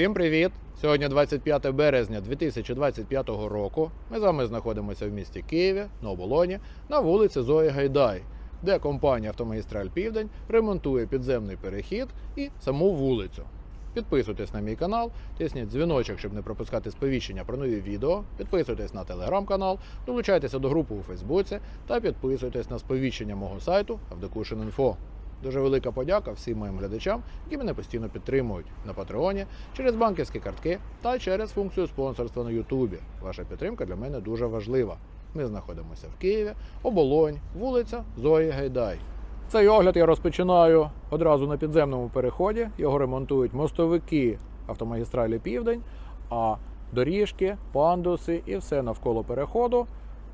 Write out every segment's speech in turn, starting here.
Усім привіт! Сьогодні 25 березня 2025 року. Ми з вами знаходимося в місті Києві на оболоні на вулиці Зої Гайдай, де компанія Автомагістраль Південь ремонтує підземний перехід і саму вулицю. Підписуйтесь на мій канал, тисніть дзвіночок, щоб не пропускати сповіщення про нові відео. Підписуйтесь на телеграм-канал, долучайтеся до групи у Фейсбуці та підписуйтесь на сповіщення мого сайту Авдокушин.Інфо. Дуже велика подяка всім моїм глядачам, які мене постійно підтримують на Патреоні, через банківські картки та через функцію спонсорства на Ютубі. Ваша підтримка для мене дуже важлива. Ми знаходимося в Києві, оболонь, вулиця Зої Гайдай. Цей огляд я розпочинаю одразу на підземному переході. Його ремонтують мостовики автомагістралі Південь, а доріжки, пандуси і все навколо переходу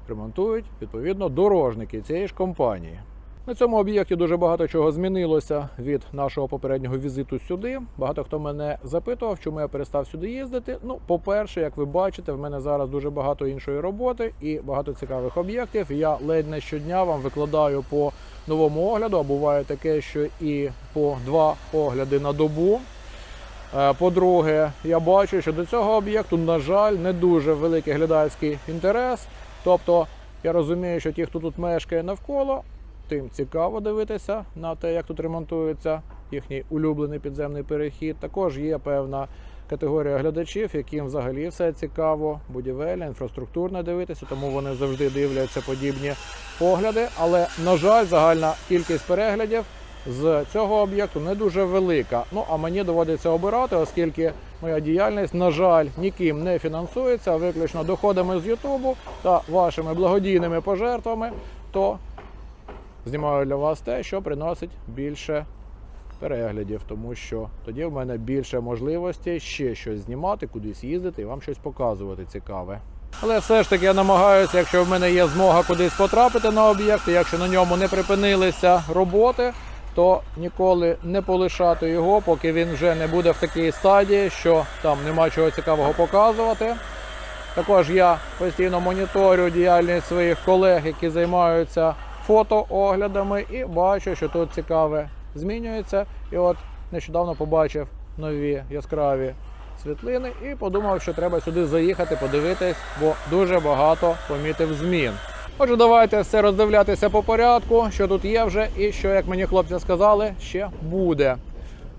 ремонтують відповідно дорожники цієї ж компанії. На цьому об'єкті дуже багато чого змінилося від нашого попереднього візиту сюди. Багато хто мене запитував, чому я перестав сюди їздити. Ну, по-перше, як ви бачите, в мене зараз дуже багато іншої роботи і багато цікавих об'єктів. Я ледь не щодня вам викладаю по новому огляду. А буває таке, що і по два огляди на добу. Е, По-друге, я бачу, що до цього об'єкту, на жаль, не дуже великий глядацький інтерес. Тобто, я розумію, що ті, хто тут мешкає навколо, тим цікаво дивитися на те, як тут ремонтується їхній улюблений підземний перехід. Також є певна категорія глядачів, яким взагалі все цікаво, будівельне, інфраструктурне дивитися, тому вони завжди дивляться подібні погляди. Але, на жаль, загальна кількість переглядів з цього об'єкту не дуже велика. Ну а мені доводиться обирати, оскільки моя діяльність, на жаль, ніким не фінансується, а виключно доходами з Ютубу та вашими благодійними пожертвами, то знімаю для вас те, що приносить більше переглядів, тому що тоді в мене більше можливостей ще щось знімати, кудись їздити і вам щось показувати цікаве. Але все ж таки я намагаюся, якщо в мене є змога кудись потрапити на об'єкт, і якщо на ньому не припинилися роботи, то ніколи не полишати його, поки він вже не буде в такій стадії, що там нема чого цікавого показувати. Також я постійно моніторю діяльність своїх колег, які займаються фотооглядами, і бачу, що тут цікаве змінюється. І от нещодавно побачив нові яскраві світлини і подумав, що треба сюди заїхати, подивитись, бо дуже багато помітив змін. Отже, давайте все роздивлятися по порядку, що тут є вже, і що, як мені хлопці сказали, ще буде.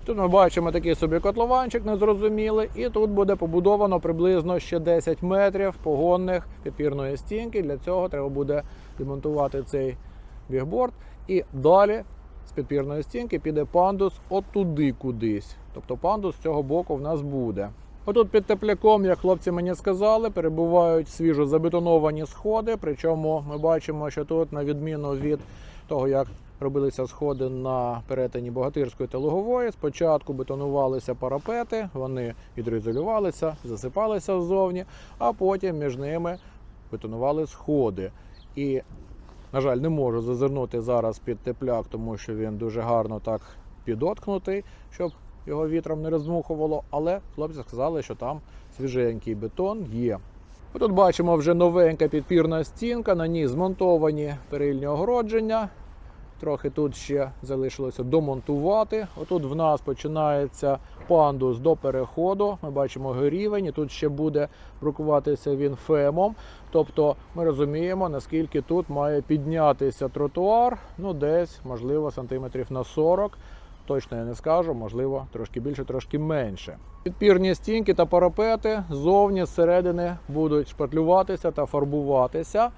Тут ми бачимо такий собі котлованчик незрозумілий, і тут буде побудовано приблизно ще 10 метрів погонних підпірної стінки. Для цього треба буде демонтувати цей бігборд. І далі з підпірної стінки піде пандус отуди кудись. Тобто пандус з цього боку в нас буде. Отут під тепляком, як хлопці мені сказали, перебувають свіжо забетоновані сходи. Причому ми бачимо, що тут, на відміну від того, як робилися сходи на перетині Богатирської та Лугової, спочатку бетонувалися парапети, вони гідроізолювалися, засипалися ззовні, а потім між ними бетонували сходи. І, на жаль, не можу зазирнути зараз під тепляк, тому що він дуже гарно так підоткнутий, щоб його вітром не роздмухувало, але хлопці сказали, що там свіженький бетон є. Тут бачимо вже новенька підпірна стінка, на ній змонтовані перильні огородження. Трохи тут ще залишилося домонтувати. Отут в нас починається пандус до переходу. Ми бачимо рівень, і тут ще буде брукуватися він фемом. Тобто ми розуміємо, наскільки тут має піднятися тротуар, ну десь, можливо, сантиметрів на 40. Точно я не скажу, можливо, трошки більше, трошки менше. Підпірні стінки та парапети зовні зсередини будуть шпатлюватися та фарбуватися.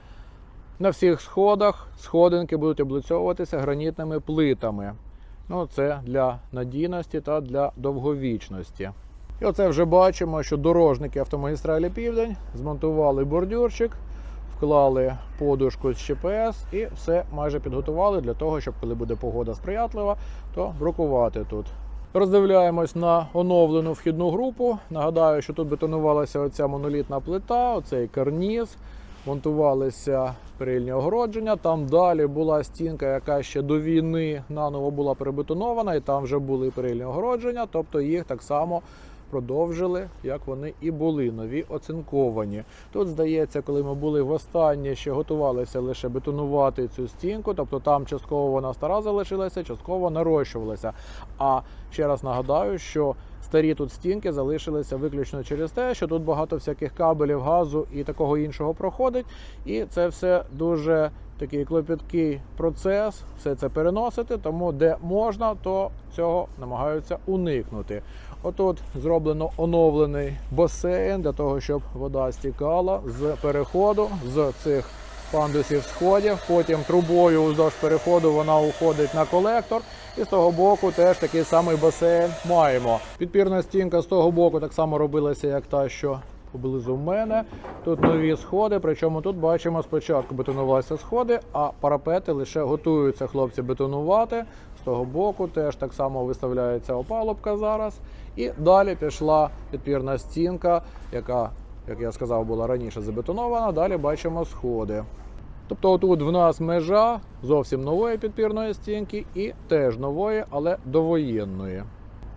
На всіх сходах сходинки будуть облицьовуватися гранітними плитами. Ну, це для надійності та для довговічності. І оце вже бачимо, що дорожники автомагістралі Південь змонтували бордюрчик, вклали подушку з ЧПС і все майже підготували для того, щоб коли буде погода сприятлива, то брукувати тут. Роздивляємось на оновлену вхідну групу. Нагадаю, що тут бетонувалася оця монолітна плита, оцей карніз, монтувалися перильні огородження. Там далі була стінка, яка ще до війни наново була перебетонована, і там вже були перильні огородження, тобто їх так само продовжили, як вони і були, нові оцинковані. Тут, здається, коли ми були востаннє, ще готувалися лише бетонувати цю стінку, тобто там частково вона стара залишилася, частково нарощувалася. А ще раз нагадаю, що старі тут стінки залишилися виключно через те, що тут багато всяких кабелів, газу і такого іншого проходить. І це все дуже такий клопіткий процес, все це переносити, тому де можна, то цього намагаються уникнути. Отут зроблено оновлений басейн для того, щоб вода стікала з переходу з цих пандусів сходів. Потім трубою вздовж переходу вона уходить на колектор. І з того боку теж такий самий басейн маємо. Підпірна стінка з того боку так само робилася, як та, що поблизу мене. Тут нові сходи, причому тут бачимо спочатку бетонувалися сходи, а парапети лише готуються хлопці бетонувати. З того боку теж так само виставляється опалубка зараз. І далі пішла підпірна стінка, яка, як я сказав, була раніше забетонована. Далі бачимо сходи. Тобто тут в нас межа зовсім нової підпірної стінки і теж нової, але довоєнної.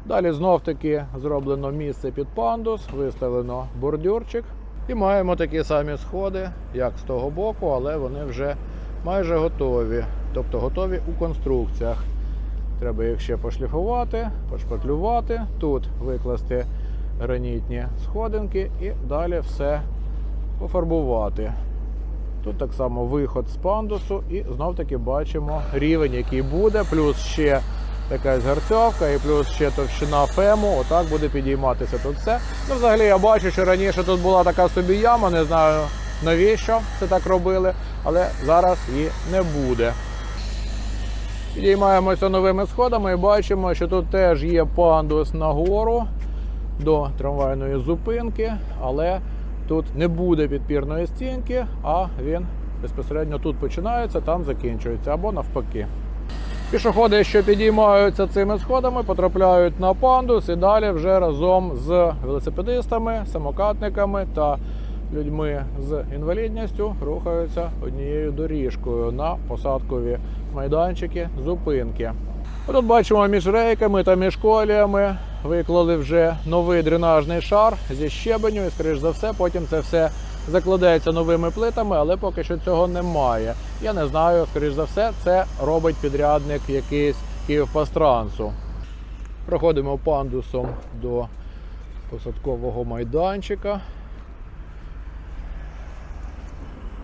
Далі знов таки зроблено місце під пандус, виставлено бордюрчик. І маємо такі самі сходи, як з того боку, але вони вже майже готові. Тобто готові у конструкціях. Треба їх ще пошліфувати, пошпатлювати, тут викласти гранітні сходинки і далі все пофарбувати. Тут так само виход з пандусу, і знов таки бачимо рівень, який буде, плюс ще якась гарцьовка і плюс ще товщина фему. Отак буде підійматися тут все. Ну, взагалі я бачу, що раніше тут була така собі яма, не знаю навіщо це так робили, але зараз її не буде. Підіймаємося новими сходами і бачимо, що тут теж є пандус нагору до трамвайної зупинки, але тут не буде підпірної стінки, а він безпосередньо тут починається, там закінчується або навпаки. Пішоходи, що підіймаються цими сходами, потрапляють на пандус і далі вже разом з велосипедистами, самокатниками та людьми з інвалідністю рухаються однією доріжкою на посадкові майданчики, зупинки. Тут бачимо між рейками та між коліями виклали вже новий дренажний шар зі щебеню, і, скоріш за все, потім це все закладається новими плитами, але поки що цього немає. Я не знаю, скоріш за все, це робить підрядник якийсь Київпастрансу. Проходимо пандусом до посадкового майданчика.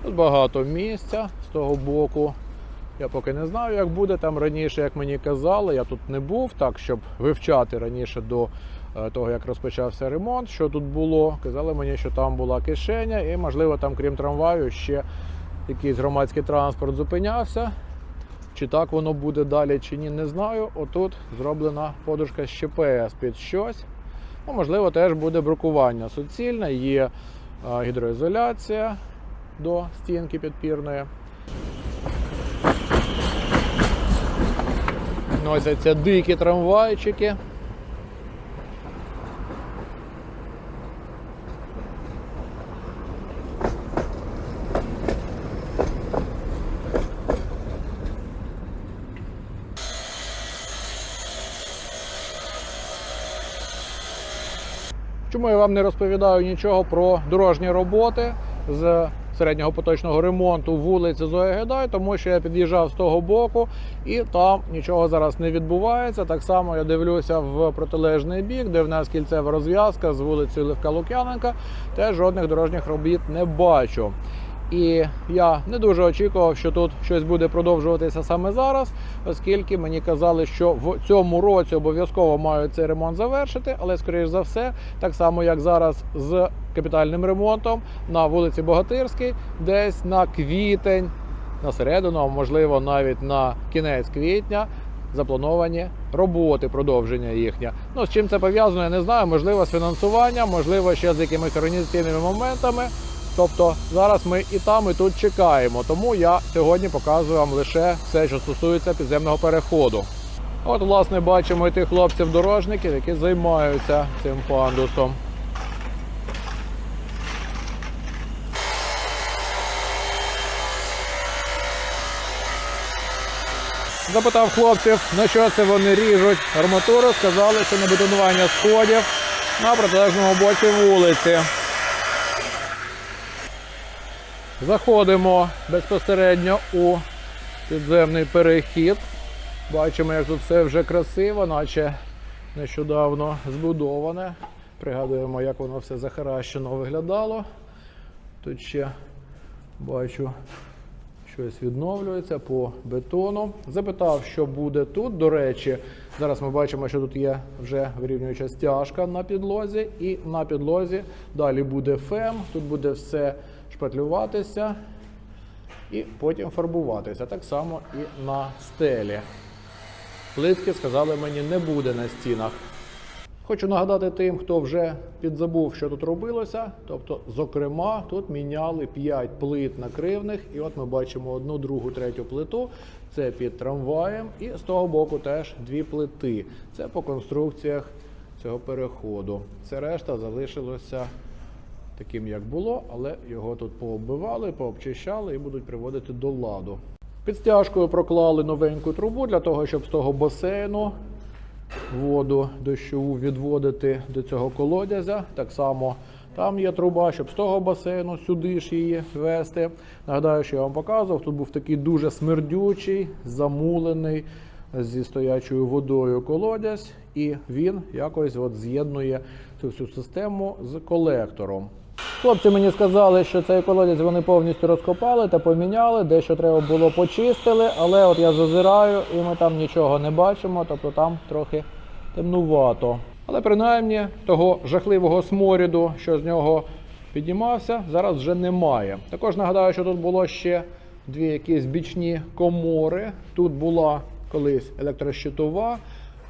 Тут багато місця з того боку. Я поки не знаю, як буде там раніше, як мені казали. Я тут не був, так щоб вивчати раніше до того, як розпочався ремонт, що тут було. Казали мені, що там була кишеня, і, можливо, там, крім трамваю, ще якийсь громадський транспорт зупинявся. Чи так воно буде далі, чи ні, не знаю. Отут зроблена подушка з ЧПС під щось. Ну, можливо, теж буде брукування суцільне, є е, гідроізоляція до стінки підпірної. Носяться дикі трамвайчики. Чому я вам не розповідаю нічого про дорожні роботи з середнього поточного ремонту вулиці Зоя Гедай, тому що я під'їжджав з того боку і там нічого зараз не відбувається. Так само я дивлюся в протилежний бік, де в нас кільцева розв'язка з вулицею Левка Лук'яненка. Теж жодних дорожніх робіт не бачу. І я не дуже очікував, що тут щось буде продовжуватися саме зараз, оскільки мені казали, що в цьому році обов'язково мають цей ремонт завершити, але скоріш за все, так само як зараз з капітальним ремонтом на вулиці Богатирській, десь на квітень, на середину, можливо навіть на кінець квітня. Заплановані роботи, продовження їхня. Ну з чим це пов'язано, я не знаю. Можливо, з фінансуванням, можливо, ще з якимись організаційними моментами. Тобто зараз ми і там, і тут чекаємо. Тому я сьогодні показую вам лише все, що стосується підземного переходу. От, власне, бачимо і тих хлопців-дорожників, які займаються цим пандусом. Запитав хлопців, на що це вони ріжуть арматуру. Сказали, що на бетонування сходів на протилежному боці вулиці. Заходимо безпосередньо у підземний перехід. Бачимо, як тут все вже красиво, наче нещодавно збудоване. Пригадуємо, як воно все захаращено виглядало. Тут ще бачу, щось відновлюється по бетону. Запитав, що буде тут. До речі, зараз ми бачимо, що тут є вже вирівнююча стяжка на підлозі, і на підлозі далі буде фем. Тут буде все шпатлюватися і потім фарбуватися. Так само і на стелі. Плитки сказали мені не буде на стінах. Хочу нагадати тим, хто вже підзабув, що тут робилося. Тобто, зокрема, тут міняли 5 плит накривних, і от ми бачимо одну, другу, третю плиту. Це під трамваєм, і з того боку теж дві плити. Це по конструкціях цього переходу. Все решта залишилося таким, як було, але його тут пооббивали, пообчищали і будуть приводити до ладу. Під стяжкою проклали новеньку трубу для того, щоб з того басейну воду дощову відводити до цього колодязя. Так само там є труба, щоб з того басейну сюди ж її вести. Нагадаю, що я вам показував, тут був такий дуже смердючий, замулений зі стоячою водою колодязь, і він якось от з'єднує цю всю систему з колектором. Хлопці мені сказали, що цей колодязь вони повністю розкопали та поміняли, дещо треба було почистили, але от я зазираю і ми там нічого не бачимо, тобто там трохи темнувато. Але принаймні того жахливого сморіду, що з нього піднімався, зараз вже немає. Також нагадаю, що тут було ще дві якісь бічні комори. Тут була колись електрощитова,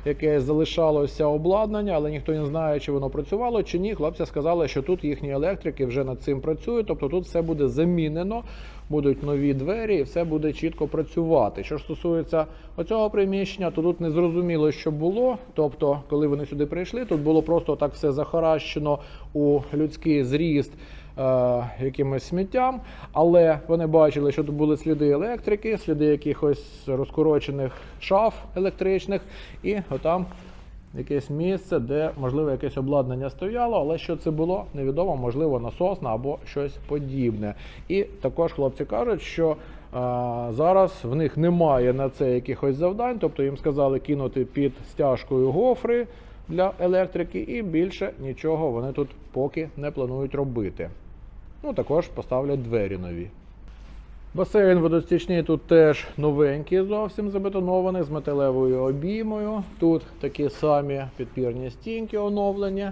яке залишалося обладнання, але ніхто не знає, чи воно працювало чи ні. Хлопці сказали, що тут їхні електрики вже над цим працюють, тобто тут все буде замінено, будуть нові двері, і все буде чітко працювати. Що ж стосується оцього приміщення, то тут не зрозуміло, що було. Тобто, коли вони сюди прийшли, тут було просто так все захаращено у людський зріст. Е, Якимось сміттям, але вони бачили, що тут були сліди електрики, сліди якихось розкорочених шаф електричних, і отам якесь місце, де можливо якесь обладнання стояло, але що це було, невідомо, можливо, насосна або щось подібне. І також хлопці кажуть, що зараз в них немає на це якихось завдань, тобто їм сказали кинути під стяжкою гофри для електрики, і більше нічого вони тут поки не планують робити. Ну, також поставлять двері нові. Басейн водостічний тут теж новенький, зовсім забетонований з металевою обіймою. Тут такі самі підпірні стінки оновлені,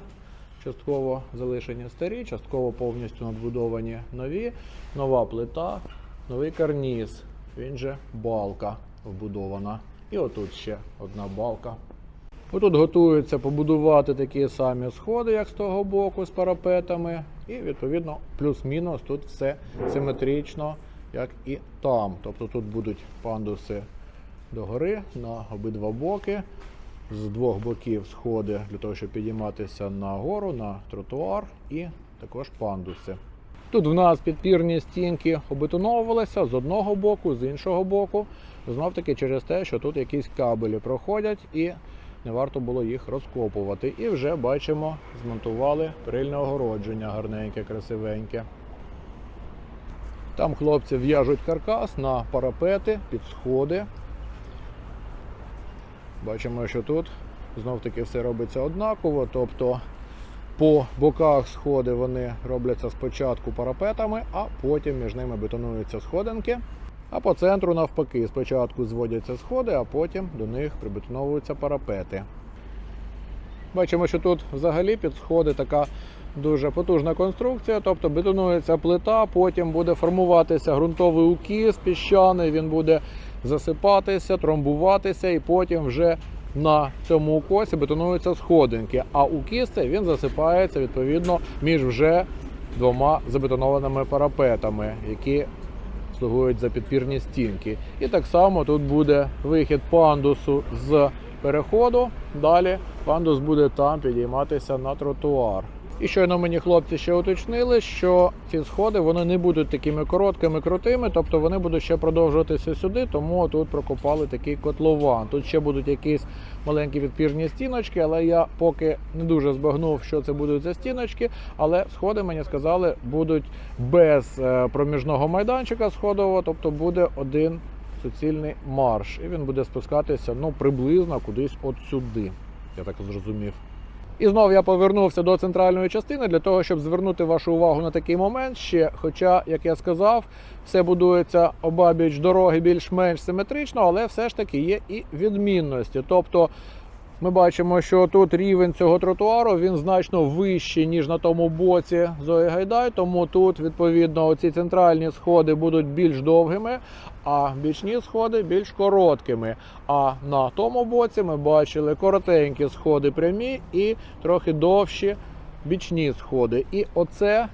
частково залишені старі, частково повністю надбудовані нові. Нова плита, новий карніз. Він же балка вбудована. І отут ще одна балка. Отут готуються побудувати такі самі сходи, як з того боку, з парапетами. І відповідно плюс-мінус тут все симетрично, як і там. Тобто тут будуть пандуси догори на обидва боки. З двох боків сходи для того, щоб підійматися на гору, на тротуар і також пандуси. Тут в нас підпірні стінки обетоновувалися з одного боку, з іншого боку. Знов таки через те, що тут якісь кабелі проходять і не варто було їх розкопувати. І вже бачимо, змонтували перильне огородження гарненьке, красивеньке. Там хлопці в'яжуть каркас на парапети під сходи. Бачимо, що тут знов таки все робиться однаково. Тобто по боках сходи вони робляться спочатку парапетами, а потім між ними бетонуються сходинки. А по центру навпаки, спочатку зводяться сходи, а потім до них прибетоновуються парапети. Бачимо, що тут взагалі під сходи така дуже потужна конструкція, тобто бетонується плита, потім буде формуватися ґрунтовий укіс піщаний, він буде засипатися, тромбуватися, і потім вже на цьому укосі бетонуються сходинки. А укіс цей він засипається відповідно між вже двома забетонованими парапетами, які слугують за підпірні стінки. І так само тут буде вихід пандусу з переходу. Далі пандус буде там підійматися на тротуар. І щойно мені хлопці ще уточнили, що ці сходи вони не будуть такими короткими, крутими, тобто вони будуть ще продовжуватися сюди, тому тут прокопали такий котлован. Тут ще будуть якісь маленькі відпірні стіночки, але я поки не дуже збагнув, що це будуть за стіночки. Але сходи мені сказали, будуть без е, проміжного майданчика сходового, тобто буде один суцільний марш, і він буде спускатися ну приблизно кудись от сюди. Я так зрозумів. І знову я повернувся до центральної частини для того, щоб звернути вашу увагу на такий момент ще. Хоча, як я сказав, все будується обабіч дороги більш-менш симетрично, але все ж таки є і відмінності. Тобто ми бачимо, що тут рівень цього тротуару він значно вищий, ніж на тому боці Зої Гайдай. Тому тут, відповідно, ці центральні сходи будуть більш довгими, а бічні сходи більш короткими. А на тому боці ми бачили коротенькі сходи прямі і трохи довші бічні сходи. І оце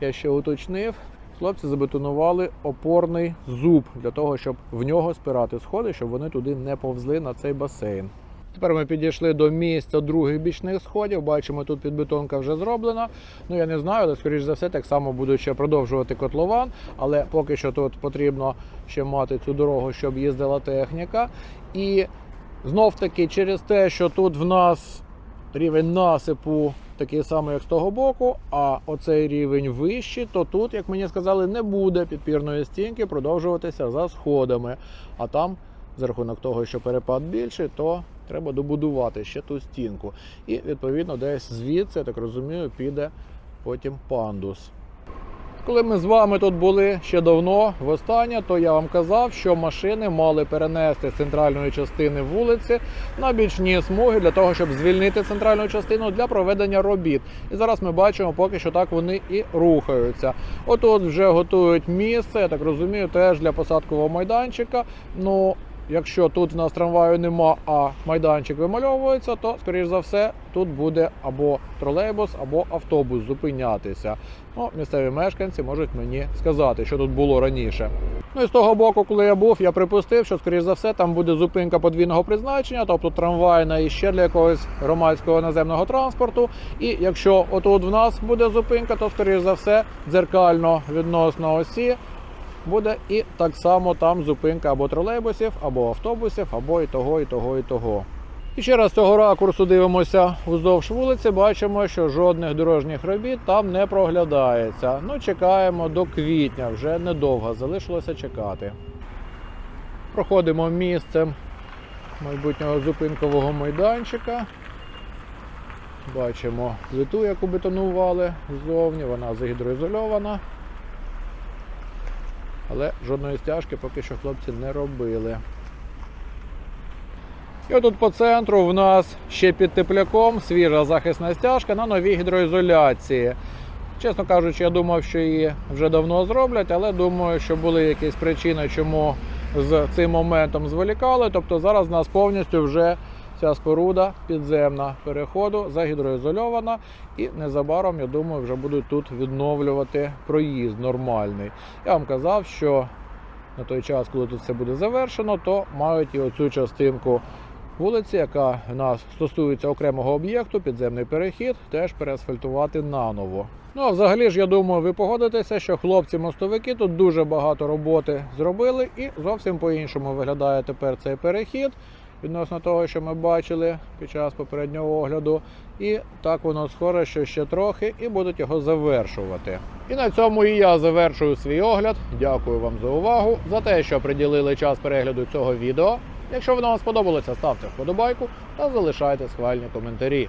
я ще уточнив. Хлопці забетонували опорний зуб для того, щоб в нього спирати сходи, щоб вони туди не повзли на цей басейн. Тепер ми підійшли до місця других бічних сходів. Бачимо, тут підбетонка вже зроблена. Ну я не знаю, але скоріш за все так само будуть ще продовжувати котлован. Але поки що тут потрібно ще мати цю дорогу, щоб їздила техніка. І знов таки через те, що тут в нас рівень насипу такий самий, як з того боку, а оцей рівень вищий, то тут, як мені сказали, не буде підпірної стінки продовжуватися за сходами. А там, за рахунок того, що перепад більший, то треба добудувати ще ту стінку. І відповідно десь звідси, я так розумію, піде потім пандус. Коли ми з вами тут були ще давно, востаннє, то я вам казав, що машини мали перенести з центральної частини вулиці на бічні смуги для того, щоб звільнити центральну частину для проведення робіт. І зараз ми бачимо, поки що так вони і рухаються. Отут вже готують місце, я так розумію, теж для посадкового майданчика. Ну, Якщо тут в нас трамваю нема, а майданчик вимальовується, то скоріш за все тут буде або тролейбус, або автобус зупинятися. Ну, місцеві мешканці можуть мені сказати, що тут було раніше. Ну і з того боку, коли я був, я припустив, що скоріш за все там буде зупинка подвійного призначення, тобто трамвайна і ще для якогось громадського наземного транспорту. І якщо отут в нас буде зупинка, то скоріш за все дзеркально відносно осі буде і так само там зупинка або тролейбусів, або автобусів, або і того, і того, і того. І ще раз цього ракурсу дивимося уздовж вулиці, бачимо, що жодних дорожніх робіт там не проглядається. Ну, чекаємо до квітня, вже недовго залишилося чекати. Проходимо місцем майбутнього зупинкового майданчика. Бачимо плиту, яку бетонували ззовні, вона загідроізольована. Але жодної стяжки поки що хлопці не робили. І отут по центру в нас ще під тепляком свіжа захисна стяжка на новій гідроізоляції. Чесно кажучи, я думав, що її вже давно зроблять, але думаю, що були якісь причини, чому з цим моментом зволікали. Тобто зараз нас повністю вже ця споруда підземна переходу загідроізольована, і незабаром, я думаю, вже будуть тут відновлювати проїзд нормальний. Я вам казав, що на той час, коли тут все буде завершено, то мають і оцю частинку вулиці, яка в нас стосується окремого об'єкту, підземний перехід, теж переасфальтувати наново. Ну а взагалі ж я думаю, ви погодитеся, що хлопці-мостовики тут дуже багато роботи зробили, і зовсім по-іншому виглядає тепер цей перехід відносно того, що ми бачили під час попереднього огляду. І так воно скоро, що ще трохи, і будуть його завершувати. І на цьому і я завершую свій огляд. Дякую вам за увагу, за те, що приділили час перегляду цього відео. Якщо воно вам сподобалося, ставте вподобайку та залишайте схвальні коментарі.